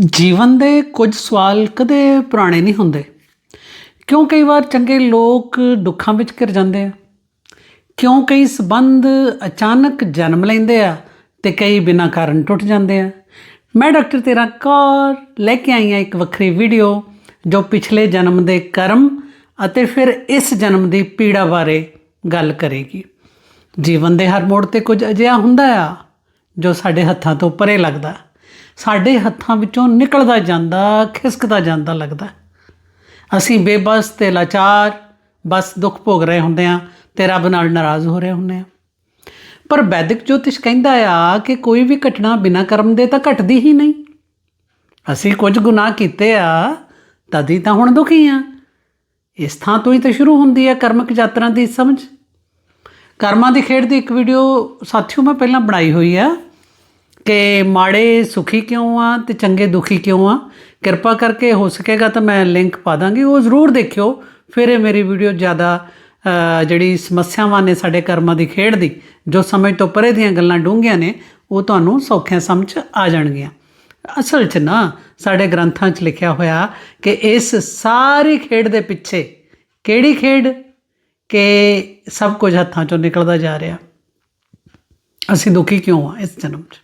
ਜੀਵਨ ਦੇ ਕੁਝ ਸਵਾਲ ਕਦੇ ਪੁਰਾਣੇ ਨਹੀਂ ਹੁੰਦੇ। ਕਿਉਂ ਕਈ ਵਾਰ ਚੰਗੇ ਲੋਕ ਦੁੱਖਾਂ ਵਿੱਚ ਘਿਰ ਜਾਂਦੇ ਆ? ਕਿਉਂ ਕਈ ਸਬੰਧ ਅਚਾਨਕ ਜਨਮ ਲੈਂਦੇ ਆ ਤੇ ਕਈ ਬਿਨਾਂ ਕਾਰਨ ਟੁੱਟ ਜਾਂਦੇ ਆ? ਮੈਂ ਡਾਕਟਰ ਤੇਰਾ ਕੌਰ ਲੈ ਕੇ ਆਈ ਹਾਂ ਇੱਕ ਵੱਖਰੀ ਵੀਡੀਓ ਜੋ ਪਿਛਲੇ ਜਨਮ ਦੇ ਕਰਮ ਅਤੇ ਫਿਰ ਇਸ ਜਨਮ ਦੀ ਪੀੜਾ ਬਾਰੇ ਗੱਲ ਕਰੇਗੀ। ਜੀਵਨ ਦੇ ਹਰ ਮੋੜ ਤੇ ਕੁਝ ਅਜਿਹਾ ਹੁੰਦਾ ਆ ਜੋ ਸਾਡੇ ਹੱਥਾਂ ਤੋਂ ਪਰੇ ਲੱਗਦਾ। ਸਾਡੇ ਹੱਥਾਂ ਵਿੱਚੋਂ ਨਿਕਲਦਾ ਜਾਂਦਾ, ਖਿਸਕਦਾ ਜਾਂਦਾ ਲੱਗਦਾ। ਅਸੀਂ ਬੇਬਸ ਤੇ ਲਾਚਾਰ, ਬਸ ਦੁੱਖ ਭੋਗ ਰਹੇ ਹੁੰਦੇ ਆ ਤੇ ਰੱਬ ਨਾਲ ਨਾਰਾਜ਼ ਹੋ ਰਹੇ ਹੁੰਦੇ ਆ ਪਰ ਵੈਦਿਕ ਜੋਤਿਸ਼ ਕਹਿੰਦਾ ਆ ਕਿ ਕੋਈ ਵੀ ਘਟਨਾ ਬਿਨਾਂ ਕਰਮ ਦੇ ਤਾਂ ਘਟਦੀ ਹੀ ਨਹੀਂ। ਅਸੀਂ ਕੁਝ ਗੁਨਾਹ ਕੀਤੇ ਆ, ਤਦ ਤਾਂ ਹੁਣ ਦੁਖੀ ਆ ਇਸ ਥਾਂ ਤੋਂ ਹੀ ਤਾਂ ਸ਼ੁਰੂ ਹੁੰਦੀ ਹੈ ਕਰਮਕ ਯਾਤਰਾ ਦੀ ਸਮਝ। ਕਰਮਾਂ ਦੀ ਖੇਡ ਦੀ ਇੱਕ ਵੀਡੀਓ ਸਾਥੀਓ ਮੈਂ ਪਹਿਲਾਂ ਬਣਾਈ ਹੋਈ ਆ। ਕਿ ਮਾੜੇ ਸੁਖੀ ਕਿਉਂ ਆ ਤੇ ਚੰਗੇ ਦੁਖੀ ਕਿਉਂ ਆ? ਕਿਰਪਾ ਕਰਕੇ ਹੋ ਸਕੇਗਾ ਤਾਂ ਮੈਂ ਲਿੰਕ ਪਾ ਦਾਂਗੀ, ਉਹ ਜ਼ਰੂਰ ਦੇਖਿਓ। ਫਿਰ ਇਹ ਮੇਰੀ ਵੀਡੀਓ ਜ਼ਿਆਦਾ ਜਿਹੜੀ ਸਮੱਸਿਆਵਾਂ ਨੇ ਸਾਡੇ ਕਰਮਾਂ ਦੀ ਖੇਡ ਦੀ, ਜੋ ਸਮਝ ਤੋਂ ਪਰੇ ਦੀਆਂ ਗੱਲਾਂ ਡੂੰਘੀਆਂ ਨੇ, ਉਹ ਤੁਹਾਨੂੰ ਸੌਖਿਆਂ ਸਮਝ ਆ ਜਾਣਗੀਆਂ। ਅਸਲ 'ਚ ਨਾ, ਸਾਡੇ ਗ੍ਰੰਥਾਂ 'ਚ ਲਿਖਿਆ ਹੋਇਆ ਕਿ ਇਸ ਸਾਰੀ ਖੇਡ ਦੇ ਪਿੱਛੇ ਕਿਹੜੀ ਖੇਡ ਕਿ ਸਭ ਕੁਝ ਹੱਥਾਂ 'ਚੋਂ ਨਿਕਲਦਾ ਜਾ ਰਿਹਾ? ਅਸੀਂ ਦੁਖੀ ਕਿਉਂ ਆ ਇਸ ਜਨਮ 'ਚ?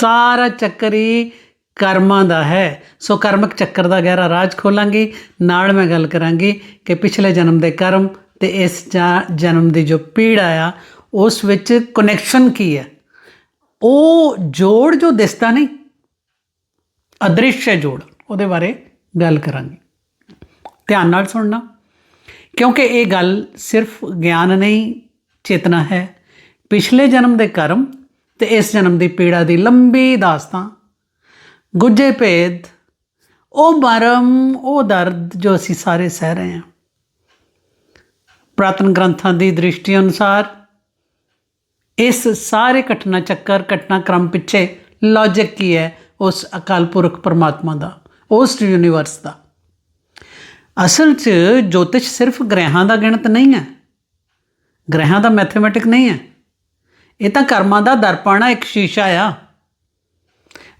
ਸਾਰਾ ਚੱਕਰ ਹੀ ਕਰਮਾਂ ਦਾ ਹੈ। ਸੋ ਕਰਮਕ ਚੱਕਰ ਦਾ ਗਹਿਰਾ ਰਾਜ ਖੋਲਾਂਗੀ। ਨਾਲ ਮੈਂ ਗੱਲ ਕਰਾਂਗੀ ਕਿ ਪਿਛਲੇ ਜਨਮ ਦੇ ਕਰਮ ਤੇ ਇਸ ਜਾ- ਜਨਮ ਦੀ ਜੋ ਪੀੜਾ ਆ ਉਸ ਵਿੱਚ ਕਨੈਕਸ਼ਨ ਕੀ ਹੈ? ਉਹ ਜੋੜ ਜੋ ਦਿਸਦਾ ਨਹੀਂ ਅਦ੍ਰਿਸ਼ ਜੋੜ, ਉਹਦੇ ਬਾਰੇ ਗੱਲ ਕਰਾਂਗੇ। ਧਿਆਨ ਨਾਲ ਸੁਣਨਾ। ਕਿਉਂਕਿ ਇਹ ਗੱਲ ਸਿਰਫ ਗਿਆਨ ਨਹੀਂ, ਚੇਤਨਾ ਹੈ। ਪਿਛਲੇ ਜਨਮ ਦੇ ਕਰਮ ਤੇ ਇਸ ਜਨਮ ਦੀ ਪੀੜਾ ਦੀ ਲੰਬੀ ਦਾਸਤਾਂ ਗੁੱਜੇ ਭੇਦ, ਉਹ ਮਰਮ, ਉਹ ਦਰਦ ਜੋ ਅਸੀਂ ਸਾਰੇ ਸਹਿ ਰਹੇ ਹਾਂ। ਪ੍ਰਾਤਨ ਗ੍ਰੰਥਾਂ ਦੀ ਦ੍ਰਿਸ਼ਟੀ ਅਨੁਸਾਰ ਇਸ ਸਾਰੇ ਘਟਨਾ ਚੱਕਰ, ਘਟਨਾ ਕ੍ਰਮ ਪਿੱਛੇ ਲੌਜਿਕ ਕੀ ਹੈ? ਉਸ ਅਕਾਲ ਪੁਰਖ ਪਰਮਾਤਮਾ ਦਾ, ਉਸ ਯੂਨੀਵਰਸ ਦਾ। ਅਸਲ 'ਚ ਜੋਤਿਸ਼ ਸਿਰਫ ਗ੍ਰਹਿਾਂ ਦਾ ਗਿਣਤ ਨਹੀਂ ਹੈ। ਗ੍ਰਹਿਾਂ ਦਾ ਮੈਥਮੈਟਿਕ ਨਹੀਂ ਹੈ। ਇਹ ਤਾਂ ਕਰਮਾਂ ਦਾ ਦਰਪਣ ਆ ਇੱਕ ਸ਼ੀਸ਼ਾ ਆ।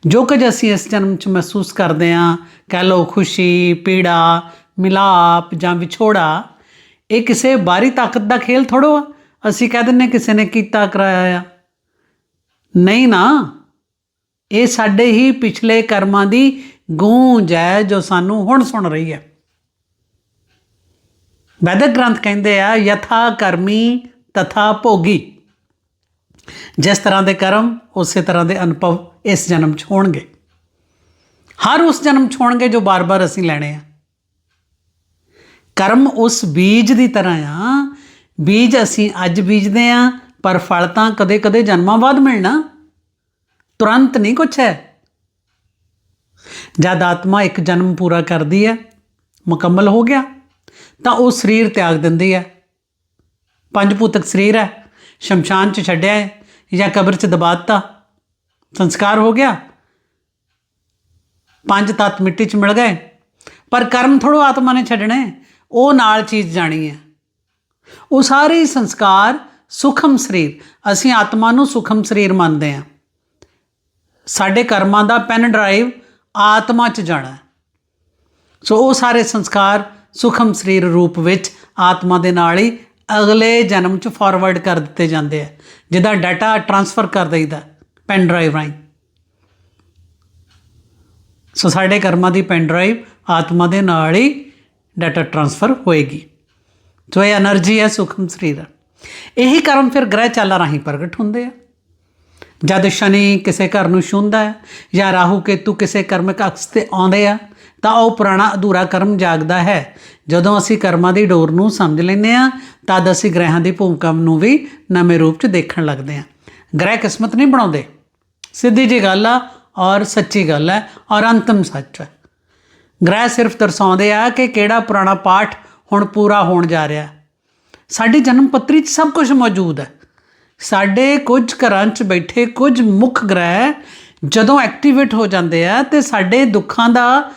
ਜੋ ਕੁਝ ਅਸੀਂ ਇਸ ਜਨਮ 'ਚ ਮਹਿਸੂਸ ਕਰਦੇ ਆ ਕਹਿ ਲਓ ਖੁਸ਼ੀ, ਪੀੜਾ, ਮਿਲਾਪ ਜਾਂ ਵਿਛੋੜਾ, ਇਹ ਕਿਸੇ ਬਾਹਰੀ ਤਾਕਤ ਦਾ ਖੇਲ ਥੋੜੋ ਆ। ਅਸੀਂ ਕਹਿ ਦਿੰਨੇ ਕਿਸੇ ਨੇ ਕੀਤਾ, ਕਰਾਇਆ ਆ। ਨਹੀਂ ਨਾ, ਇਹ ਸਾਡੇ ਹੀ ਪਿਛਲੇ ਕਰਮਾਂ ਦੀ ਗੂੰਜ ਹੈ ਜੋ ਸਾਨੂੰ ਹੁਣ ਸੁਣ ਰਹੀ ਹੈ। ਵੈਦਿਕ ਗ੍ਰੰਥ ਕਹਿੰਦੇ ਆ, ਯਥਾ ਕਰਮੀ ਤਥਾ ਭੋਗੀ। ਜਿਸ ਤਰ੍ਹਾਂ ਦੇ ਕਰਮ, ਉਸੇ ਤਰ੍ਹਾਂ ਦੇ ਅਨੁਭਵ ਇਸ ਜਨਮ 'ਚ ਹੋਣਗੇ। ਹਰ ਉਸ ਜਨਮ 'ਚ ਹੋਣਗੇ ਜੋ ਬਾਰ-ਬਾਰ ਅਸੀਂ ਲੈਣੇ ਆ। ਕਰਮ ਉਸ ਬੀਜ ਦੀ ਤਰ੍ਹਾਂ ਆ। ਬੀਜ ਅਸੀਂ ਅੱਜ ਬੀਜਦੇ ਆ, ਪਰ ਫਲ ਤਾਂ ਕਦੇ-ਕਦੇ ਜਨਮਾਂ ਬਾਅਦ ਮਿਲਣਾ। ਤੁਰੰਤ ਨਹੀਂ ਕੁਛ ਹੈ। ਜਦ ਆਤਮਾ ਇੱਕ ਜਨਮ ਪੂਰਾ ਕਰਦੀ ਹੈ, ਮੁਕੰਮਲ ਹੋ ਗਿਆ, ਤਾਂ ਉਹ ਸਰੀਰ ਤਿਆਗ ਦਿੰਦੀ ਹੈ। ਪੰਜ ਭੂਤਕ ਸਰੀਰ ਹੈ। ਸ਼ਮਸ਼ਾਨ 'ਚ ਛੱਡਿਆ ਹੈ ਜਾਂ ਕਬਰ 'ਚ ਦਬਾ ਦਿੱਤਾ ਸੰਸਕਾਰ ਹੋ ਗਿਆ। ਪੰਜ ਤੱਤ ਮਿੱਟੀ 'ਚ ਮਿਲ ਗਏ। ਪਰ ਕਰਮ ਥੋੜੋ ਆਤਮਾ ਨੇ ਛੱਡਣੇ ਉਹ ਨਾਲ ਚੀਜ਼ ਜਾਣੀ ਹੈ। ਉਹ ਸਾਰੇ ਸੰਸਕਾਰ ਸੁਖਮ ਸਰੀਰ। ਅਸੀਂ ਆਤਮਾ ਨੂੰ ਸੁਖਮ ਸਰੀਰ ਮੰਨਦੇ ਹਾਂ। ਸਾਡੇ ਕਰਮਾਂ ਦਾ ਪੈਨ ਡਰਾਈਵ ਆਤਮਾ 'ਚ ਜਾਣਾ ਸੋ ਉਹ ਸਾਰੇ ਸੰਸਕਾਰ ਸੁਖਮ ਸਰੀਰ ਰੂਪ ਵਿੱਚ ਆਤਮਾ ਦੇ ਨਾਲ ਹੀ ਅਗਲੇ ਜਨਮ 'ਚ ਫਾਰਵਰਡ ਕਰ ਦਿੱਤੇ ਜਾਂਦੇ ਆ। ਜਿੱਦਾਂ ਡਾਟਾ ਟਰਾਂਸਫਰ ਕਰ ਦਈਦਾ ਪੈਨ ਡਰਾਈਵ ਰਾਹੀਂ। ਸੋ ਸਾਡੇ ਕਰਮਾਂ ਦੀ ਪੈਨ ਡਰਾਈਵ ਆਤਮਾ ਦੇ ਨਾਲ ਹੀ ਡਾਟਾ ਟਰਾਂਸਫਰ ਹੋਏਗੀ। ਜੋ ਇਹ એનર્ਜੀ ਹੈ ਸੁਖਮ ਸਰੀਰ ਇਹੀ ਕਰਮ ਫਿਰ ਗ੍ਰਹਿ ਚਾਲਾਂ ਰਾਹੀਂ ਪ੍ਰਗਟ ਹੁੰਦੇ ਆ। ਜਦ ਸ਼ਨੀ ਕਿਸੇ ਘਰ ਨੂੰ ਛੁੰਦਾ ਹੈ ਜਾਂ ਰਾਹੂ ਕੇਤੂ ਕਿਸੇ ਕਰਮਕ ਅਕਸ ਤੇ ਆਉਂਦੇ ਆ ਤਾਂ ਉਹ ਪੁਰਾਣਾ ਅਧੂਰਾ ਕਰਮ ਜਾਗਦਾ ਹੈ। ਜਦੋਂ ਅਸੀਂ ਕਰਮਾਂ ਦੀ ਡੋਰ ਨੂੰ ਸਮਝ ਲੈਂਦੇ ਹਾਂ, ਤਦ ਅਸੀਂ ਗ੍ਰਹਿਾਂ ਦੀ ਭੂਮਿਕਾ ਨੂੰ ਵੀ ਨਵੇਂ ਰੂਪ 'ਚ ਦੇਖਣ ਲੱਗਦੇ ਹਾਂ। ਗ੍ਰਹਿ ਕਿਸਮਤ ਨਹੀਂ ਬਣਾਉਂਦੇ। ਸਿੱਧੀ ਜੀ ਗੱਲ ਆ ਔਰ ਸੱਚੀ ਗੱਲ ਹੈ ਔਰ ਅੰਤਮ ਸੱਚ ਹੈ। ਗ੍ਰਹਿ ਸਿਰਫ ਦਰਸਾਉਂਦੇ ਆ ਕਿ ਕਿਹੜਾ ਪੁਰਾਣਾ ਪਾਠ ਹੁਣ ਪੂਰਾ ਹੋਣ ਜਾ ਰਿਹਾ। ਸਾਡੀ ਜਨਮ ਪੱਤਰੀ 'ਚ ਸਭ ਕੁਝ ਮੌਜੂਦ ਹੈ। ਸਾਡੇ ਕੁਝ ਘਰਾਂ 'ਚ ਬੈਠੇ ਕੁਝ ਮੁੱਖ ਗ੍ਰਹਿ ਜਦੋਂ ਐਕਟੀਵੇਟ ਹੋ ਜਾਂਦੇ ਆ ਤੇ ਸਾਡੇ ਦੁੱਖਾਂ ਦਾ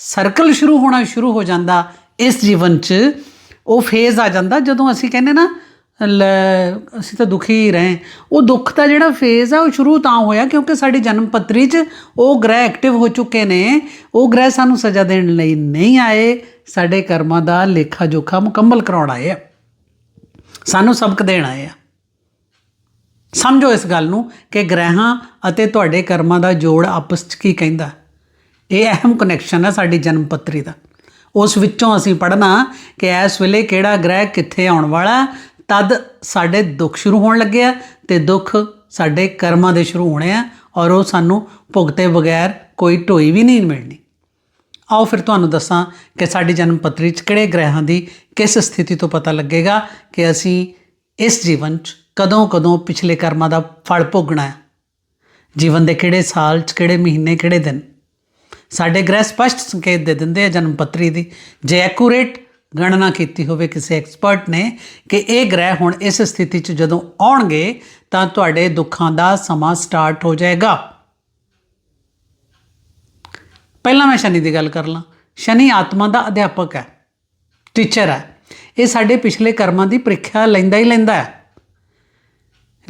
ਸਰਕਲ ਸ਼ੁਰੂ ਹੋਣਾ ਸ਼ੁਰੂ ਹੋ ਜਾਂਦਾ ਇਸ ਜੀਵਨ 'ਚ, ਉਹ ਫੇਜ਼ ਆ ਜਾਂਦਾ ਜਦੋਂ ਅਸੀਂ ਕਹਿੰਦੇ ਨਾ, ਲੈ, ਅਸੀਂ ਤਾਂ ਦੁਖੀ ਹੀ ਰਹੇ। ਉਹ ਦੁੱਖ ਦਾ ਜਿਹੜਾ ਫੇਜ਼ ਆ, ਉਹ ਸ਼ੁਰੂ ਤਾਂ ਹੋਇਆ ਕਿਉਂਕਿ ਸਾਡੀ ਜਨਮ ਪੱਤਰੀ 'ਚ ਉਹ ਗ੍ਰਹਿ ਐਕਟਿਵ ਹੋ ਚੁੱਕੇ ਨੇ। ਉਹ ਗ੍ਰਹਿ ਸਾਨੂੰ ਸਜ਼ਾ ਦੇਣ ਲਈ ਨਹੀਂ ਆਏ। ਸਾਡੇ ਕਰਮਾਂ ਦਾ ਲੇਖਾ ਜੋਖਾ ਮੁਕੰਮਲ ਕਰਾਉਣ ਆਏ ਆ। ਸਾਨੂੰ ਸਬਕ ਦੇਣ ਆਏ ਆ। ਸਮਝੋ ਇਸ ਗੱਲ ਨੂੰ ਕਿ ਗ੍ਰਹਿਾਂ ਅਤੇ ਤੁਹਾਡੇ ਕਰਮਾਂ ਦਾ ਜੋੜ ਆਪਸ 'ਚ ਕੀ ਕਹਿੰਦਾ? ਇਹ ਅਹਿਮ ਕਨੈਕਸ਼ਨ ਹੈ ਸਾਡੀ ਜਨਮ ਪੱਤਰੀ ਦਾ। ਉਸ ਵਿੱਚੋਂ ਅਸੀਂ ਪੜ੍ਹਨਾ ਕਿ ਇਸ ਵੇਲੇ ਕਿਹੜਾ ਗ੍ਰਹਿ ਕਿੱਥੇ ਆਉਣ ਵਾਲਾ ਤਦ ਸਾਡੇ ਦੁੱਖ ਸ਼ੁਰੂ ਹੋਣ ਲੱਗੇ ਆ ਤੇ ਦੁੱਖ ਸਾਡੇ ਕਰਮਾਂ ਦੇ ਸ਼ੁਰੂ ਹੋਣੇ ਆ ਔਰ ਉਹ ਸਾਨੂੰ ਭੁਗਤੇ ਬਗੈਰ ਕੋਈ ਢੋਈ ਵੀ ਨਹੀਂ ਮਿਲਣੀ। ਆਓ ਫਿਰ ਤੁਹਾਨੂੰ ਦੱਸਾਂ ਕਿ ਸਾਡੀ ਜਨਮ ਪੱਤਰੀ 'ਚ ਕਿਹੜੇ ਗ੍ਰਹਿਾਂ ਦੀ ਕਿਸ ਸਥਿਤੀ ਤੋਂ ਪਤਾ ਲੱਗੇਗਾ ਕਿ ਅਸੀਂ ਇਸ ਜੀਵਨ 'ਚ ਕਦੋਂ ਕਦੋਂ ਪਿਛਲੇ ਕਰਮਾਂ ਦਾ ਫਲ ਭੋਗਣਾ ਹੈ। ਜੀਵਨ ਦੇ ਕਿਹੜੇ ਸਾਲ 'ਚ, ਕਿਹੜੇ ਮਹੀਨੇ, ਕਿਹੜੇ ਦਿਨ? ਸਾਡੇ ਗ੍ਰਹਿ ਸਪਸ਼ਟ ਸੰਕੇਤ ਦੇ ਦਿੰਦੇ ਆ ਜਨਮ ਪੱਤਰੀ ਦੀ। ਜੇ ਐਕੂਰੇਟ ਗਣਨਾ ਕੀਤੀ ਹੋਵੇ ਕਿਸੇ ਐਕਸਪਰਟ ਨੇ ਕਿ ਇਹ ਗ੍ਰਹਿ ਹੁਣ ਇਸ ਸਥਿਤੀ 'ਚ ਜਦੋਂ ਆਉਣਗੇ, ਤਾਂ ਤੁਹਾਡੇ ਦੁੱਖਾਂ ਦਾ ਸਮਾਂ ਸਟਾਰਟ ਹੋ ਜਾਏਗਾ। ਪਹਿਲਾਂ ਮੈਂ ਸ਼ਨੀ ਦੀ ਗੱਲ ਕਰ ਲਾਂ। ਸ਼ਨੀ ਆਤਮਾ ਦਾ ਅਧਿਆਪਕ ਹੈ ਟੀਚਰ ਹੈ। ਇਹ ਸਾਡੇ ਪਿਛਲੇ ਕਰਮਾਂ ਦੀ ਪ੍ਰੀਖਿਆ ਲੈਂਦਾ ਹੀ ਲੈਂਦਾ ਹੈ।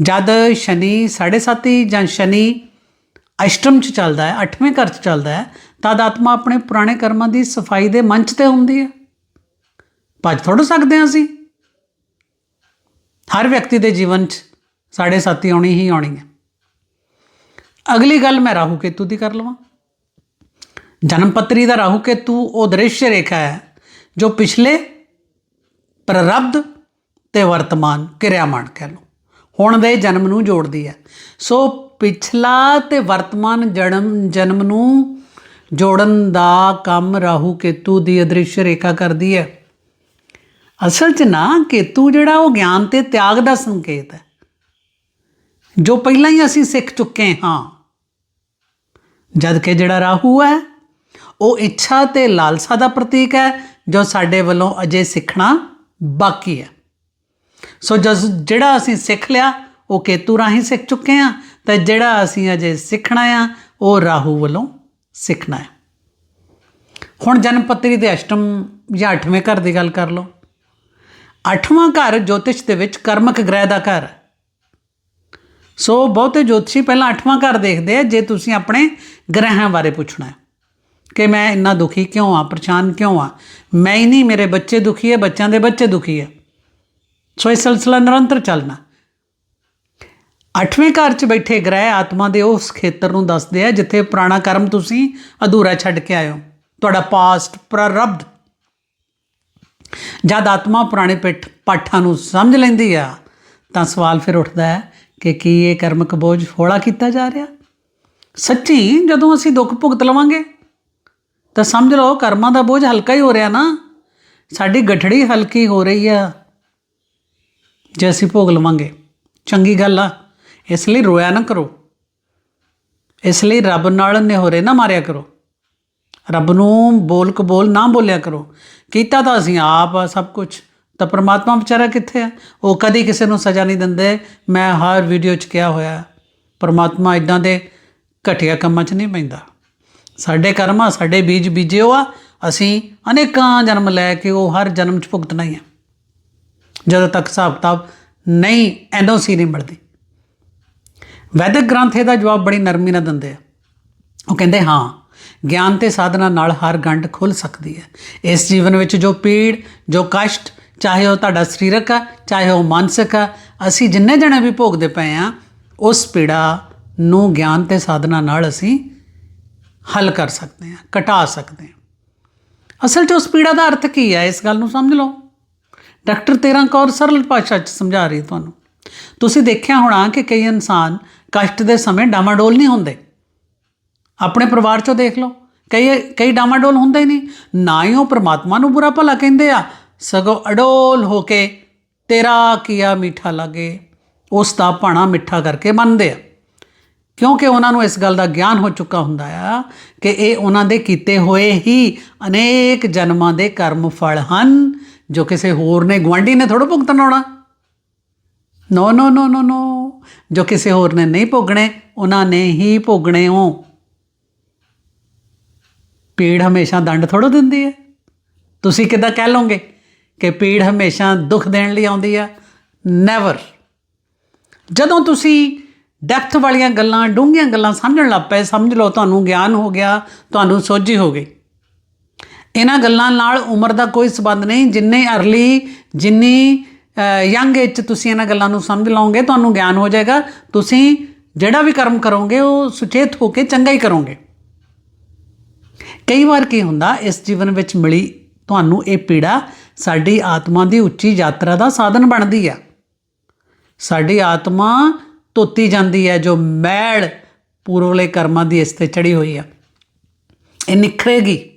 ਜਦ ਸ਼ਨੀ ਸਾਢੇ ਸਾਤੀ ਜਾਂ ਸ਼ਨੀ ਅਸ਼ਟਮ ਚ ਚੱਲਦਾ ਹੈ 8ਵੇਂ ਘਰ ਚ ਚੱਲਦਾ ਹੈ ਤਦ ਆਤਮਾ ਆਪਣੇ ਪੁਰਾਣੇ ਕਰਮਾਂ ਦੀ ਸਫ਼ਾਈ ਦੇ ਮੰਚ ਤੇ ਹੁੰਦੀ ਹੈ। ਭੱਜ ਥੋੜ੍ਹਾ ਸਕਦੇ ਹਾਂ ਅਸੀਂ। ਹਰ ਵਿਅਕਤੀ ਦੇ ਜੀਵਨ ਚ ਸਾਢੇ ਸਾਥੀ ਆਉਣੀ ਹੀ ਆਉਣੀ ਹੈ। ਅਗਲੀ ਗੱਲ ਮੈਂ ਰਾਹੂ ਕੇਤੂ ਦੀ ਕਰ ਲਵਾਂ। ਜਨਮ ਪੱਤਰੀ ਦਾ ਰਾਹੂ ਕੇਤੂ ਉਹ ਦ੍ਰਿਸ਼ ਰੇਖਾ ਹੈ, ਜੋ ਪਿਛਲੇ ਪ੍ਰਰਬਧ ਤੇ ਵਰਤਮਾਨ ਕਿਰਿਆਮਾਨ ਕਹਿ ਲਓ। ਹੁਣ ਦੇ ਜਨਮ ਨੂੰ ਜੋੜਦੀ ਹੈ। ਸੋ ਪਿਛਲਾ ਤੇ ਵਰਤਮਾਨ ਜਨਮ ਜਨਮ ਨੂੰ ਜੋੜਨ ਦਾ ਕੰਮ ਰਾਹੂ ਕੇਤੂ ਦੀ ਅਦ੍ਰਿਸ਼ ਰੇਖਾ ਕਰਦੀ ਹੈ। ਅਸਲ 'ਚ ਨਾ, ਕੇਤੂ ਜਿਹੜਾ ਉਹ ਗਿਆਨ ਤੇ ਤਿਆਗ ਦਾ ਸੰਕੇਤ ਹੈ। ਜੋ ਪਹਿਲਾਂ ਹੀ ਅਸੀਂ ਸਿੱਖ ਚੁੱਕੇ ਹਾਂ। ਜਦ ਕਿ ਜਿਹੜਾ ਰਾਹੂ ਹੈ, ਉਹ ਇੱਛਾ ਤੇ ਲਾਲਸਾ ਦਾ ਪ੍ਰਤੀਕ ਹੈ, ਜੋ ਸਾਡੇ ਵੱਲੋਂ ਅਜੇ ਸਿੱਖਣਾ ਬਾਕੀ ਹੈ। ਸੋ ਜਸ, ਜਿਹੜਾ ਅਸੀਂ ਸਿੱਖ ਲਿਆ, ਉਹ ਕੇਤੂ ਰਾਹੀਂ ਸਿੱਖ ਚੁੱਕੇ ਹਾਂ ਤੇ ਜਿਹੜਾ ਅਸੀਂ ਅਜੇ ਸਿੱਖਣਾ ਆ, ਉਹ ਰਾਹੂ ਵੱਲੋਂ ਸਿੱਖਣਾ ਹੈ। ਹੁਣ ਜਨਮ ਪੱਤਰੀ ਦੇ ਅਸ਼ਟਮ ਜਾਂ 8ਵੇਂ ਘਰ ਦੀ ਗੱਲ ਕਰ ਲਓ। 8ਵਾਂ ਘਰ ਜੋਤਿਸ਼ ਦੇ ਵਿੱਚ ਕਰਮਕ ਗ੍ਰਹਿ ਦਾ ਘਰ ਹੈ। ਸੋ ਬਹੁਤੇ ਜੋਤਸ਼ੀ ਪਹਿਲਾਂ 8ਵਾਂ ਘਰ ਦੇਖਦੇ ਆ, ਜੇ ਤੁਸੀਂ ਆਪਣੇ ਗ੍ਰਹਿਾਂ ਬਾਰੇ ਪੁੱਛਣਾ ਹੈ। ਕਿ ਮੈਂ ਇੰਨਾ ਦੁਖੀ ਕਿਉਂ ਆ ਪਰੇਸ਼ਾਨ ਕਿਉਂ ਆ ਮੈਂ ਹੀ ਨਹੀਂ, ਮੇਰੇ ਬੱਚੇ ਦੁਖੀ ਹੈ, ਬੱਚਿਆਂ ਦੇ ਬੱਚੇ ਦੁਖੀ ਹੈ। ਸੋ ਇਹ ਸਿਲਸਿਲਾ ਨਿਰੰਤਰ ਚੱਲਣਾ। ਅੱਠਵੇਂ ਘਰ 'ਚ ਬੈਠੇ ਗ੍ਰਹਿ ਆਤਮਾ ਦੇ ਉਸ ਖੇਤਰ ਨੂੰ ਦੱਸਦੇ ਆ, ਜਿੱਥੇ ਪੁਰਾਣਾ ਕਰਮ ਤੁਸੀਂ ਅਧੂਰਾ ਛੱਡ ਕੇ ਆਏ ਹੋ। ਤੁਹਾਡਾ ਪਾਸਟ ਪ੍ਰਰਬਧ ਜਦ ਆਤਮਾ ਪੁਰਾਣੇ ਪਿੱਠ ਪਾਠਾਂ ਨੂੰ ਸਮਝ ਲੈਂਦੀ ਆ, ਤਾਂ ਸਵਾਲ ਫਿਰ ਉੱਠਦਾ ਹੈ ਕਿ ਕੀ ਇਹ ਕਰਮਕ ਬੋਝ ਹੌਲਾ ਕੀਤਾ ਜਾ ਰਿਹਾ? ਸੱਚੀ, ਜਦੋਂ ਅਸੀਂ ਦੁੱਖ ਭੁਗਤ ਲਵਾਂਗੇ, ਤਾਂ ਸਮਝ ਲਓ ਕਰਮਾਂ ਦਾ ਬੋਝ ਹਲਕਾ ਹੀ ਹੋ ਰਿਹਾ ਨਾ। ਸਾਡੀ ਗਠੜੀ ਹਲਕੀ ਹੋ ਰਹੀ ਆ। ਜੇ ਅਸੀਂ ਭੋਗ ਲਵਾਂਗੇ, ਚੰਗੀ ਗੱਲ ਆ। ਇਸ ਲਈ ਰੋਇਆ ਨਾ ਕਰੋ। ਇਸ ਲਈ ਰੱਬ ਨਾਲ ਨਿਹੋਰੇ ਨਾ ਮਾਰਿਆ ਕਰੋ। ਰੱਬ ਨੂੰ ਬੋਲ ਕਬੋਲ ਨਾ ਬੋਲਿਆ ਕਰੋ। ਕੀਤਾ ਤਾਂ ਅਸੀਂ ਆਪ ਆ ਸਭ ਕੁਝ ਤਾਂ ਪ੍ਰਮਾਤਮਾ ਵਿਚਾਰਾ ਕਿੱਥੇ ਆ? ਉਹ ਕਦੀ ਕਿਸੇ ਨੂੰ ਸਜ਼ਾ ਨਹੀਂ ਦਿੰਦੇ। ਮੈਂ ਹਰ ਵੀਡੀਓ 'ਚ ਕਿਹਾ ਹੋਇਆ, ਪ੍ਰਮਾਤਮਾ ਇਦਾਂ ਦੇ ਘਟੀਆ ਕੰਮਾਂ 'ਚ ਨਹੀਂ ਪੈਂਦਾ। ਸਾਡੇ ਕਰਮ ਆ, ਸਾਡੇ ਬੀਜ ਬੀਜੇ ਆ। ਅਸੀਂ ਅਨੇਕਾਂ ਜਨਮ ਲੈ ਕੇ ਉਹ ਹਰ ਜਨਮ 'ਚ ਭੁਗਤਣਾ ਹੀ ਆ। ਜਦੋਂ ਤੱਕ ਹਿਸਾਬ ਕਿਤਾਬ ਨਹੀਂ ਐਨਓਸੀ ਨਹੀਂ ਮਿਲਦੀ। ਵੈਦਿਕ ਗ੍ਰੰਥ ਇਹਦਾ ਜਵਾਬ ਬੜੀ ਨਰਮੀ ਨਾਲ ਦਿੰਦੇ ਆ। ਉਹ ਕਹਿੰਦੇ, ਹਾਂ, ਗਿਆਨ ਤੇ ਸਾਧਨਾ ਨਾਲ ਹਰ ਗੰਢ ਖੁੱਲ ਸਕਦੀ ਹੈ। ਇਸ ਜੀਵਨ ਵਿੱਚ ਜੋ ਪੀੜ, ਜੋ ਕਸ਼ਟ, ਚਾਹੇ ਉਹ ਤੁਹਾਡਾ ਸਰੀਰਕ ਆ, ਚਾਹੇ ਉਹ ਮਾਨਸਿਕ ਆ, ਅਸੀਂ ਜਿੰਨੇ ਜਣੇ ਵੀ ਭੋਗਦੇ ਪਏ ਆ, ਉਸ ਪੀੜਾ ਨੂੰ ਗਿਆਨ ਤੇ ਸਾਧਨਾ ਨਾਲ ਅਸੀਂ ਹੱਲ ਕਰ ਸਕਦੇ ਹਾਂ ਘਟਾ ਸਕਦੇ ਹਾਂ ਅਸਲ 'ਚ ਉਸ ਪੀੜਾ ਦਾ ਅਰਥ ਕੀ ਹੈ? ਇਸ ਗੱਲ ਨੂੰ ਸਮਝ ਲਓ। ਡਾਕਟਰ ਤੇਰਾਂ ਕੌਰ ਸਰਲ ਭਾਸ਼ਾ 'ਚ ਸਮਝਾ ਰਹੀ ਤੁਹਾਨੂੰ। ਤੁਸੀਂ ਦੇਖਿਆ ਹੋਣਾ ਕਿ ਕਈ ਇਨਸਾਨ ਕਸ਼ਟ ਦੇ ਸਮੇਂ ਡਾਮਾਡੋਲ ਨਹੀਂ ਹੁੰਦੇ। ਆਪਣੇ ਪਰਿਵਾਰ 'ਚੋਂ ਦੇਖ ਲਓ, ਕਈ ਕਈ ਡਾਮਾਡੋਲ ਹੁੰਦੇ ਹੀ ਨਹੀਂ। ਨਾ ਹੀ ਉਹ ਪ੍ਰਮਾਤਮਾ ਨੂੰ ਬੁਰਾ ਭਲਾ ਕਹਿੰਦੇ ਆ। ਸਗੋਂ ਅਡੋਲ ਹੋ ਕੇ ਤੇਰਾ ਕੀਆ ਮਿੱਠਾ ਲੱਗੇ, ਉਸ ਦਾ ਭਾਣਾ ਮਿੱਠਾ ਕਰਕੇ ਮੰਨਦੇ ਆ। ਕਿਉਂਕਿ ਉਹਨਾਂ ਨੂੰ ਇਸ ਗੱਲ ਦਾ ਗਿਆਨ ਹੋ ਚੁੱਕਾ ਹੁੰਦਾ ਆ ਕਿ ਇਹ ਉਹਨਾਂ ਦੇ ਕੀਤੇ ਹੋਏ ਹੀ ਅਨੇਕ ਜਨਮਾਂ ਦੇ ਕਰਮ ਫਲ ਹਨ, ਜੋ ਕਿਸੇ ਹੋਰ ਨੇ ਗਵਾਂਢੀ ਨੇ ਥੋੜਾ ਭੁਗਤਣਾ ਆਉਣਾ। ਨੋ ਨੋ ਨੋ ਨੋ ਨੋ ਜੋ ਕਿਸੇ ਹੋਰ ਨੇ ਨਹੀਂ ਭੋਗਣੇ, ਉਹਨਾਂ ਨੇ ਹੀ ਭੋਗਣੇ ਹੋ। ਪੀੜ ਹਮੇਸ਼ਾ ਦੰਡ ਥੋੜੋ ਦਿੰਦੀ ਹੈ। ਤੁਸੀਂ ਕਿੱਦਾਂ ਕਹਿ ਲਓਗੇ ਕਿ ਪੀੜ ਹਮੇਸ਼ਾ ਦੁੱਖ ਦੇਣ ਲਈ ਆਉਂਦੀ ਆ ਨੈਵਰ ਜਦੋਂ ਤੁਸੀਂ ਡੈਪਥ ਵਾਲੀਆਂ ਗੱਲਾਂ, ਡੂੰਘੀਆਂ ਗੱਲਾਂ ਸਮਝਣ ਲੱਗ ਪਏ, ਸਮਝ ਲਓ ਤੁਹਾਨੂੰ ਗਿਆਨ ਹੋ ਗਿਆ, ਤੁਹਾਨੂੰ ਸੋਝੀ ਹੋ ਗਈ। ਇਹਨਾਂ ਗੱਲਾਂ ਨਾਲ ਉਮਰ ਦਾ ਕੋਈ ਸਬੰਧ ਨਹੀਂ। ਜਿੰਨੇ ਅਰਲੀ, ਜਿੰਨੀ ਯੰਗ ਏਜ 'ਚ ਤੁਸੀਂ ਇਹਨਾਂ ਗੱਲਾਂ ਨੂੰ ਸਮਝ ਲਓਗੇ, ਤੁਹਾਨੂੰ ਗਿਆਨ ਹੋ ਜਾਏਗਾ। ਤੁਸੀਂ ਜਿਹੜਾ ਵੀ ਕਰਮ ਕਰੋਗੇ, ਉਹ ਸੁਚੇਤ ਹੋ ਕੇ ਚੰਗਾ ਹੀ ਕਰੋਗੇ। ਕਈ ਵਾਰ ਕੀ ਹੁੰਦਾ, ਇਸ ਜੀਵਨ ਵਿੱਚ ਮਿਲੀ ਤੁਹਾਨੂੰ ਇਹ ਪੀੜਾ ਸਾਡੀ ਆਤਮਾ ਦੀ ਉੱਚੀ ਯਾਤਰਾ ਦਾ ਸਾਧਨ ਬਣਦੀ ਆ। ਸਾਡੀ ਆਤਮਾ ਧੋਤੀ ਜਾਂਦੀ ਹੈ, ਜੋ ਮੈਲ ਪੂਰਵਲੇ ਕਰਮਾਂ ਦੀ ਇਸ ਤੇ ਚੜੀ ਹੋਈ ਆ। ਇਹ ਨਿਖਰੇਗੀ।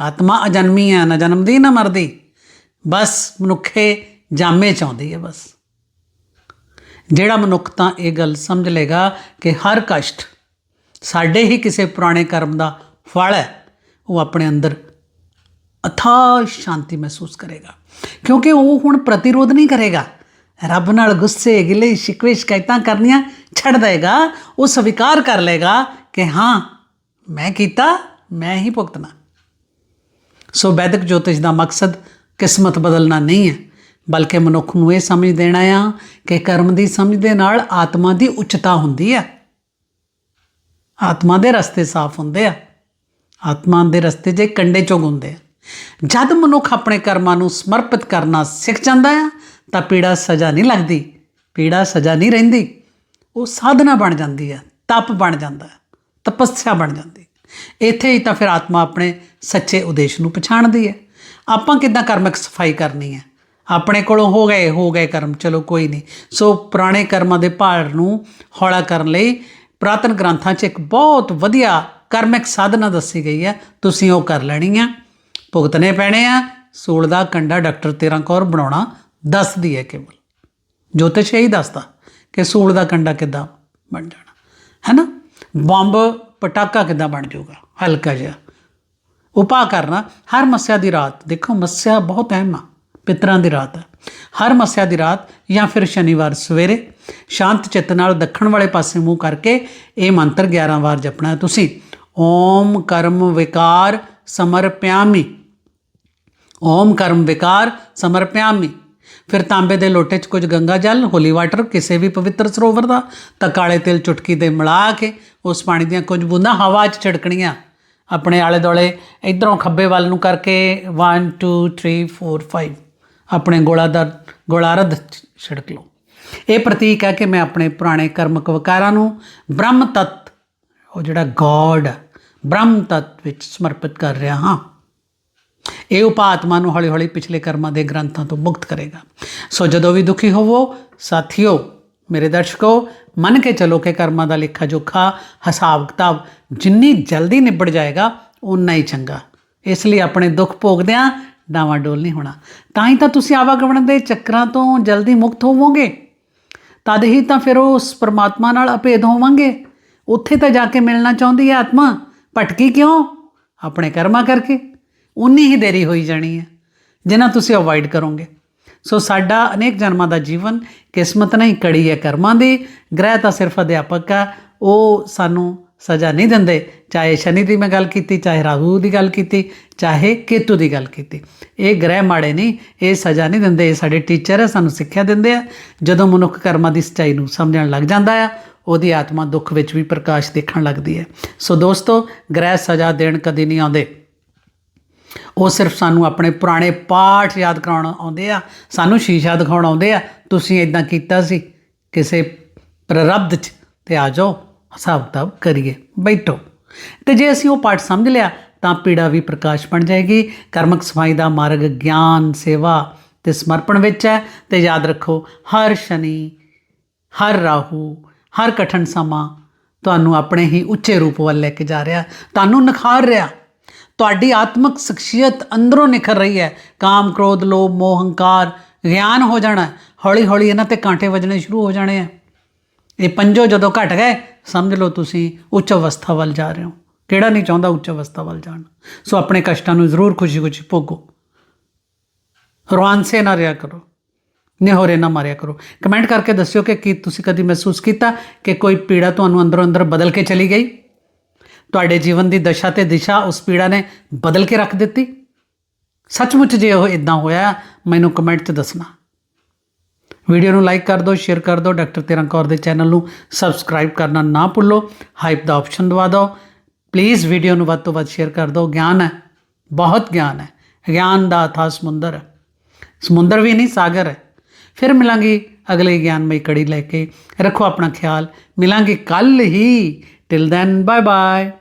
ਆਤਮਾ ਅਜਨਮੀ ਹੈ ਨਾ ਜਨਮਦੀ, ਨਾ ਮਰਦੀ। ਬਸ ਮਨੁੱਖੇ ਜਾਮੇ ਚਾਹੁੰਦੀ ਹੈ ਬਸ। ਜਿਹੜਾ ਮਨੁੱਖ ਤਾਂ ਇਹ ਗੱਲ ਸਮਝ ਲੇਗਾ ਕਿ ਹਰ ਕਸ਼ਟ ਸਾਡੇ ਹੀ ਕਿਸੇ ਪੁਰਾਣੇ ਕਰਮ ਦਾ ਫਲ ਹੈ, ਉਹ ਆਪਣੇ ਅੰਦਰ ਅਥਾ ਸ਼ਾਂਤੀ ਮਹਿਸੂਸ ਕਰੇਗਾ। ਕਿਉਂਕਿ ਉਹ ਹੁਣ ਪ੍ਰਤੀਰੋਧ ਨਹੀਂ ਕਰੇਗਾ। ਰੱਬ ਨਾਲ ਗੁੱਸੇ, ਗਿਲੇ, ਸ਼ਿਕਵੇ, ਸ਼ਿਕਾਇਤਾਂ ਕਰਨੀਆਂ ਛੱਡ ਦੇਗਾ। ਉਹ ਸਵੀਕਾਰ ਕਰ ਲੇਗਾ ਕਿ ਹਾਂ, ਮੈਂ ਕੀਤਾ, ਮੈਂ ਹੀ ਭੁਗਤਣਾ। ਸੋ ਵੈਦਿਕ ਜੋਤਿਸ਼ ਦਾ ਮਕਸਦ ਕਿਸਮਤ ਬਦਲਣਾ ਨਹੀਂ ਹੈ। ਬਲਕਿ ਮਨੁੱਖ ਨੂੰ ਇਹ ਸਮਝ ਦੇਣਾ ਆ ਕਿ ਕਰਮ ਦੀ ਸਮਝ ਦੇ ਨਾਲ ਆਤਮਾ ਦੀ ਉੱਚਤਾ ਹੁੰਦੀ ਹੈ ਆਤਮਾ ਦੇ ਰਸਤੇ ਸਾਫ਼ ਹੁੰਦੇ ਆ। ਆਤਮਾ ਦੇ ਰਸਤੇ ਜੇ ਕੰਡੇ ਚੁਗ ਹੁੰਦੇ ਆ। ਜਦ ਮਨੁੱਖ ਆਪਣੇ ਕਰਮਾਂ ਨੂੰ ਸਮਰਪਿਤ ਕਰਨਾ ਸਿੱਖ ਜਾਂਦਾ ਆ, ਤਾਂ ਪੀੜਾ ਸਜ਼ਾ ਨਹੀਂ ਲੱਗਦੀ, ਪੀੜਾ ਸਜ਼ਾ ਨਹੀਂ ਰਹਿੰਦੀ। ਉਹ ਸਾਧਨਾ ਬਣ ਜਾਂਦੀ ਆ, ਤਪ ਬਣ ਜਾਂਦਾ, ਤਪੱਸਿਆ ਬਣ ਜਾਂਦੀ। ਇੱਥੇ ਹੀ ਤਾਂ ਫਿਰ ਆਤਮਾ ਆਪਣੇ ਸੱਚੇ ਉਦੇਸ਼ ਨੂੰ ਪਛਾਣਦੀ ਹੈ ਆਪਾਂ ਕਿੱਦਾਂ ਕਰਮਕ ਸਫ਼ਾਈ ਕਰਨੀ ਹੈ ਆਪਣੇ ਕੋਲੋਂ ਹੋ ਗਏ ਹੋ ਗਏ ਕਰਮ, ਚਲੋ ਕੋਈ ਨਹੀਂ। ਸੋ ਪੁਰਾਣੇ ਕਰਮਾਂ ਦੇ ਭਾਰ ਨੂੰ ਹੌਲਾ ਕਰਨ ਲਈ ਪ੍ਰਾਤਨ ਗ੍ਰੰਥਾਂ 'ਚ ਇੱਕ ਬਹੁਤ ਵਧੀਆ ਕਰਮਿਕ ਸਾਧਨਾ ਦੱਸੀ ਗਈ ਹੈ। ਤੁਸੀਂ ਉਹ ਕਰ ਲੈਣੀ ਆ। ਭੁਗਤਨੇ ਪੈਣੇ ਆ। ਸੂਲ ਦਾ ਕੰਡਾ ਡਾਕਟਰ ਤੇਰਾ ਕੌਰ ਬਣਾਉਣਾ ਦੱਸਦੀ ਹੈ ਕੇਵਲ। ਜੋਤਿਸ਼ ਇਹੀ ਦੱਸਦਾ ਕਿ ਸੂਲ ਦਾ ਕੰਡਾ ਕਿੱਦਾਂ ਬਣ ਜਾਣਾ। ਹੈ ਨਾ ਬੰਬ, ਪਟਾਕਾ ਕਿੱਦਾਂ ਬਣ ਜਾਊਗਾ? ਹਲਕਾ ਜਿਹਾ। ਉਪਾਅ ਕਰਨਾ। ਹਰ ਮੱਸਿਆ ਦੀ ਰਾਤ। ਦੇਖੋ, ਮੱਸਿਆ ਬਹੁਤ ਅਹਿਮ ਆ। ਪਿਤਰਾਂ ਦੀ ਰਾਤ। ਹੈ ਹਰ ਮੱਸਿਆ ਦੀ ਰਾਤ ਜਾਂ ਫਿਰ ਸ਼ਨੀਵਾਰ ਸਵੇਰੇ ਸ਼ਾਂਤ ਚਿੱਤ ਨਾਲ ਦੱਖਣ ਵਾਲੇ ਪਾਸੇ ਮੂੰਹ ਕਰਕੇ ਇਹ ਮੰਤਰ 11 ਵਾਰ ਜਪਣਾ ਹੈ ਤੁਸੀਂ। ਓਮ ਕਰਮ ਵਿਕਾਰ ਸਮਰਪਿਆਮੀ। ਓਮ ਕਰਮ ਵਿਕਾਰ ਸਮਰਪਿਆਮੀ। ਫਿਰ ਤਾਂਬੇ ਦੇ ਲੋਟੇ 'ਚ ਕੁਝ ਗੰਗਾ ਜਲ ਹੋਲੀ ਵਾਟਰ ਕਿਸੇ ਵੀ ਪਵਿੱਤਰ ਸਰੋਵਰ ਦਾ, ਤਾਂ ਕਾਲੇ ਤਿਲ ਚੁਟਕੀ ਦੇ ਮਿਲਾ ਕੇ ਉਸ ਪਾਣੀ ਦੀਆਂ ਕੁਝ ਬੂੰਦਾਂ ਹਵਾ 'ਚ ਛਿੜਕਣੀਆਂ। ਆਪਣੇ ਆਲੇ ਦੁਆਲੇ ਇਧਰੋਂ ਖੱਬੇ ਵੱਲ ਨੂੰ ਕਰਕੇ 1 2 3 4 5 ਆਪਣੇ ਗੋਲਾਦਾਰ ਗੋਲਾਰਧ 'ਚ ਛਿੜਕ ਲਓ। ਇਹ ਪ੍ਰਤੀਕ ਹੈ ਕਿ ਮੈਂ ਆਪਣੇ ਪੁਰਾਣੇ ਕਰਮਕ ਵਿਕਾਰਾਂ ਨੂੰ ਬ੍ਰਹਮ ਤਤ, ਉਹ ਜਿਹੜਾ ਗੋਡ, ਬ੍ਰਹਮ ਤਤ ਵਿੱਚ ਸਮਰਪਿਤ ਕਰ ਰਿਹਾ ਹਾਂ। ਇਹ ਉਪਾਅ ਆਤਮਾ ਨੂੰ ਹੌਲੀ ਹੌਲੀ ਪਿਛਲੇ ਕਰਮਾਂ ਦੇ ਗ੍ਰੰਥਾਂ ਤੋਂ ਮੁਕਤ ਕਰੇਗਾ। ਸੋ ਜਦੋਂ ਵੀ ਦੁਖੀ ਹੋਵੋ, ਸਾਥੀਓ, ਮੇਰੇ ਦਰਸ਼ਕੋ, ਮੰਨ ਕੇ ਚਲੋ ਕਿ ਕਰਮਾਂ ਦਾ ਲੇਖਾ ਜੋਖਾ, ਹਿਸਾਬ ਕਿਤਾਬ ਜਿੰਨੀ ਜਲਦੀ ਨਿਬੜ ਜਾਏਗਾ ਉਨਾ ਹੀ ਚੰਗਾ। ਇਸ ਲਈ ਆਪਣੇ ਦੁੱਖ ਭੋਗਦਿਆਂ ਡਾਵਾਂ ਡੋਲ ਨਹੀਂ ਹੋਣਾ। ਤਾਂ ਹੀ ਤਾਂ ਤੁਸੀਂ ਆਵਾਗਮਨ ਦੇ ਚੱਕਰਾਂ ਤੋਂ ਜਲਦੀ ਮੁਕਤ ਹੋਵੋਗੇ। ਤਦ ਹੀ ਤਾਂ ਫਿਰ ਉਸ ਪਰਮਾਤਮਾ ਨਾਲ ਅਭੇਦ ਹੋਵਾਂਗੇ। ਉੱਥੇ ਤਾਂ ਜਾ ਕੇ ਮਿਲਣਾ ਚਾਹੁੰਦੀ ਹੈ ਆਤਮਾ। ਭਟਕੀ ਕਿਉਂ? ਆਪਣੇ ਕਰਮਾਂ ਕਰਕੇ। ਉਨੀ ਹੀ ਦੇਰੀ ਹੋਈ ਜਾਣੀ ਹੈ ਜਿਨ੍ਹਾਂ ਤੁਸੀਂ ਅਵੋਇਡ ਕਰੋਗੇ। ਸੋ ਸਾਡਾ ਅਨੇਕ ਜਨਮਾਂ ਦਾ ਜੀਵਨ ਕਿਸਮਤ ਨਹੀਂ, ਕੜੀ ਹੈ ਕਰਮਾਂ ਦੀ। ਗ੍ਰਹਿ ਤਾਂ ਸਿਰਫ ਅਧਿਆਪਕ ਆ ਉਹ ਸਾਨੂੰ ਸਜ਼ਾ ਨਹੀਂ ਦਿੰਦੇ। ਚਾਹੇ ਸ਼ਨੀ ਦੀ ਮੈਂ ਗੱਲ ਕੀਤੀ, ਚਾਹੇ ਰਾਹੂ ਦੀ ਗੱਲ ਕੀਤੀ, ਚਾਹੇ ਕੇਤੂ ਦੀ ਗੱਲ ਕੀਤੀ। ਇਹ ਗ੍ਰਹਿ ਮਾੜੇ ਨਹੀਂ, ਇਹ ਸਜ਼ਾ ਨਹੀਂ ਦਿੰਦੇ। ਇਹ ਸਾਡੇ ਟੀਚਰ ਹੈ ਸਾਨੂੰ ਸਿੱਖਿਆ ਦਿੰਦੇ ਆ। ਜਦੋਂ ਮਨੁੱਖ ਕਰਮਾਂ ਦੀ ਸੱਚਾਈ ਨੂੰ ਸਮਝਣ ਲੱਗ ਜਾਂਦਾ ਆ, ਉਹਦੀ ਆਤਮਾ ਦੁੱਖ ਵਿੱਚ ਵੀ ਪ੍ਰਕਾਸ਼ ਦੇਖਣ ਲੱਗਦੀ ਹੈ। ਸੋ ਦੋਸਤੋ, ਗ੍ਰਹਿ ਸਜ਼ਾ ਦੇਣ ਕਦੇ ਨਹੀਂ ਆਉਂਦੇ। ਉਹ ਸਿਰਫ ਸਾਨੂੰ ਆਪਣੇ ਪੁਰਾਣੇ ਪਾਠ ਯਾਦ ਕਰਾਉਣ ਆਉਂਦੇ ਆ। ਸਾਨੂੰ ਸ਼ੀਸ਼ਾ ਦਿਖਾਉਣ ਆਉਂਦੇ ਆ। ਤੁਸੀਂ ਇਦਾਂ ਕੀਤਾ ਸੀ, ਕਿਸੇ ਪ੍ਰਰਬਧ 'ਚ ਤੇ ਆ ਜਾਓ। ਹਿਸਾਬ ਕਿਤਾਬ ਕਰੀਏ। ਬੈਠੋ। ਤੇ ਜੇ ਅਸੀਂ ਉਹ ਪਾਠ ਸਮਝ ਲਿਆ, ਤਾਂ ਪੀੜਾ ਵੀ ਪ੍ਰਕਾਸ਼ ਬਣ ਜਾਏਗੀ। ਕਰਮਕ ਸਫ਼ਾਈ ਦਾ ਮਾਰਗ ਗਿਆਨ, ਸੇਵਾ ਤੇ ਸਮਰਪਣ ਵਿੱਚ ਹੈ। ਤੇ ਯਾਦ ਰੱਖੋ, ਹਰ ਸ਼ਨੀ, ਹਰ ਰਾਹੂ, ਹਰ ਕਠਨ ਸਮਾਂ ਤੁਹਾਨੂੰ ਆਪਣੇ ਹੀ ਉੱਚੇ ਰੂਪ ਵੱਲ ਲੈ ਕੇ ਜਾ ਰਿਹਾ, ਤੁਹਾਨੂੰ ਨਿਖਾਰ ਰਿਹਾ। ਤੁਹਾਡੀ ਆਤਮਿਕ ਸ਼ਖਸੀਅਤ ਅੰਦਰੋਂ ਨਿਖਰ ਰਹੀ ਹੈ। ਕਾਮ, ਕ੍ਰੋਧ, ਲੋਭ, ਮੋਹ, ਹੰਕਾਰ ਗਿਆਨ ਹੋ ਜਾਣਾ ਹੌਲੀ ਹੌਲੀ ਇਹਨਾਂ ਤੇ ਕਾਂਟੇ ਵੱਜਣੇ ਸ਼ੁਰੂ ਹੋ ਜਾਣੇ ਆ। ਇਹ ਪੰਜੋ ਜਦੋਂ ਘਟ ਗਏ ਸਮਝ ਲਓ ਤੁਸੀਂ, ਉੱਚ ਅਵਸਥਾ ਵੱਲ ਜਾ ਰਹੇ ਹੋ। ਕਿਹੜਾ ਨਹੀਂ ਚਾਹੁੰਦਾ ਉੱਚ ਅਵਸਥਾ ਵੱਲ ਜਾਣਾ? ਸੋ ਆਪਣੇ ਕਸ਼ਟਾਂ ਨੂੰ ਜ਼ਰੂਰ ਖੁਸ਼ੀ-ਖੁਸ਼ੀ ਭੋਗੋ। ਰਵਾਂਸੇ ਨਾ ਰਿਆ ਕਰੋ। ਨਿਹੋਰੇ ਨਾ ਮਾਰਿਆ ਕਰੋ। ਕਮੈਂਟ ਕਰਕੇ ਦੱਸਿਓ ਕਿ ਕੀ ਤੁਸੀਂ ਕਦੀ ਮਹਿਸੂਸ ਕੀਤਾ ਕਿ ਕੋਈ ਪੀੜਾ ਤੁਹਾਨੂੰ ਅੰਦਰੋਂ ਅੰਦਰ ਬਦਲ ਕੇ ਚਲੀ ਗਈ? ਤੁਹਾਡੇ ਜੀਵਨ ਦੀ ਦਸ਼ਾ ਤੇ ਦਿਸ਼ਾ ਉਸ ਪੀੜਾ ਨੇ ਬਦਲ ਕੇ ਰੱਖ ਦਿੱਤੀ? ਸੱਚਮੁੱਚ ਜੇ ਉਹ ਇਦਾਂ ਹੋਇਆ, ਮੈਨੂੰ ਕਮੈਂਟ 'ਚ ਦੱਸਣਾ। ਵੀਡੀਓ ਨੂੰ ਲਾਈਕ ਕਰ ਦਿਓ, ਸ਼ੇਅਰ ਕਰ ਦਿਓ, ਡਾਕਟਰ ਤੇਰਾਂ ਕੌਰ ਦੇ ਚੈਨਲ ਨੂੰ ਸਬਸਕ੍ਰਾਈਬ ਕਰਨਾ ਨਾ ਭੁੱਲੋ। ਹਾਈਪ ਦਾ ਆਪਸ਼ਨ ਦਵਾ ਦਿਓ। ਪਲੀਜ਼ ਵੀਡੀਓ ਨੂੰ ਵੱਧ ਤੋਂ ਵੱਧ ਸ਼ੇਅਰ ਕਰ ਦਿਓ। ਗਿਆਨ ਹੈ, ਬਹੁਤ ਗਿਆਨ ਹੈ। ਗਿਆਨ ਦਾ ਅਥਾ ਸਮੁੰਦਰ ਹੈ। ਸਮੁੰਦਰ ਵੀ ਨਹੀਂ, ਸਾਗਰ ਹੈ। ਫਿਰ ਮਿਲਾਂਗੇ ਅਗਲੇ ਗਿਆਨਮਈ ਕੜੀ ਲੈ ਕੇ। ਰੱਖੋ ਆਪਣਾ ਖਿਆਲ। ਮਿਲਾਂਗੇ ਕੱਲ ਹੀ। Till then bye bye